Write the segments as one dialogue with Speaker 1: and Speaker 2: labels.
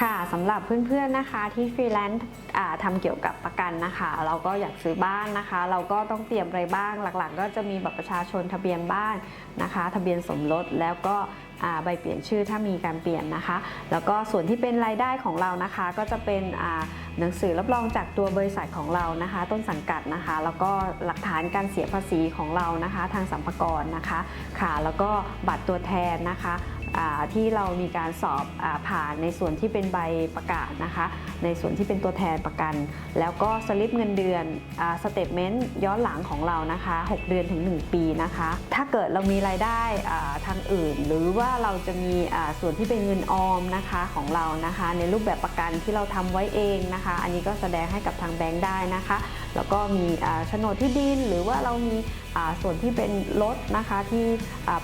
Speaker 1: ค่ะสำหรับเพื่อนๆนะคะที่ฟรีแลนซ์ทำเกี่ยวกับประกันนะคะ เราก็อยากซื้อบ้านนะคะ เราก็ต้องเตรียมอะไรบ้างหลักๆ ก็จะมีบัตรประชาชนทะเบียนบ้านนะคะ ทะเบียนสมรสแล้วก็ใบเปลี่ยนชื่อถ้ามีการเปลี่ยนนะคะ แล้วก็ส่วนที่เป็นรายได้ของเรานะคะ ก็จะเป็นหนังสือรับรองจากตัวบริษัทของเรานะคะ ต้นสังกัดนะคะ แล้วก็หลักฐานการเสียภาษีของเรานะคะ ทางสัมภากรนะคะค่ะ แล้วก็บัตรตัวแทนนะคะ ที่เรามีการสอบอผ่านในส่วนที่เป็นใบประกาศนะคะ ในส่วนที่เป็นตัวแทนประกัน แล้วก็สลิปเงินเดือนสเตทเมนต์ย้อนหลังของเรานะคะ 6 เดือนถึง 1 ปีนะคะ ถ้าเกิดเรามีรายได้ทางอื่น หรือว่าเราจะมีส่วนที่เป็นเงินออมนะคะของเรานะคะ ในรูปแบบประกันที่เราทำไว้เองนะคะ อันนี้ก็แสดงให้กับทางแบงค์ได้นะคะ แล้วก็มีโฉนดที่ดิน หรือว่าเรามีส่วนที่เป็นรถนะคะที่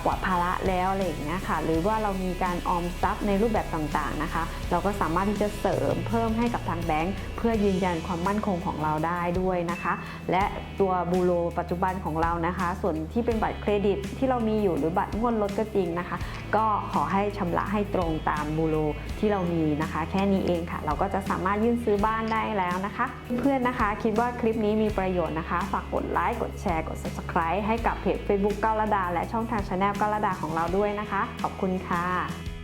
Speaker 1: ปลอดภาระแล้วอะไรอย่างเงี้ยค่ะหรือว่าเรามีการออมทรัพย์ในรูปแบบต่างๆนะคะ เราก็สามารถที่จะเสริมเพิ่มให้กับทางแบงค์เพื่อยืนยันความมั่นคงของเราได้ด้วยนะคะ และตัวบูโรปัจจุบันของเรานะคะ ส่วนที่เป็นบัตรเครดิตที่เรามีอยู่หรือบัตรงวดรถก็จริงนะคะ ก็ขอให้ชำระให้ตรงตามบูโรที่เรามีนะคะ แค่นี้เองค่ะ เราก็จะสามารถยื่นซื้อบ้านได้แล้วนะคะ เพื่อนๆนะคะคิดว่าคลิปนี้มีประโยชน์นะคะ ฝากกดไลค์กดแชร์กด subscribe ให้กับเพจ Facebook ก้าวระดา และช่องทางช anel ก้าวระดาของเราด้วยนะคะ ขอบคุณค่ะ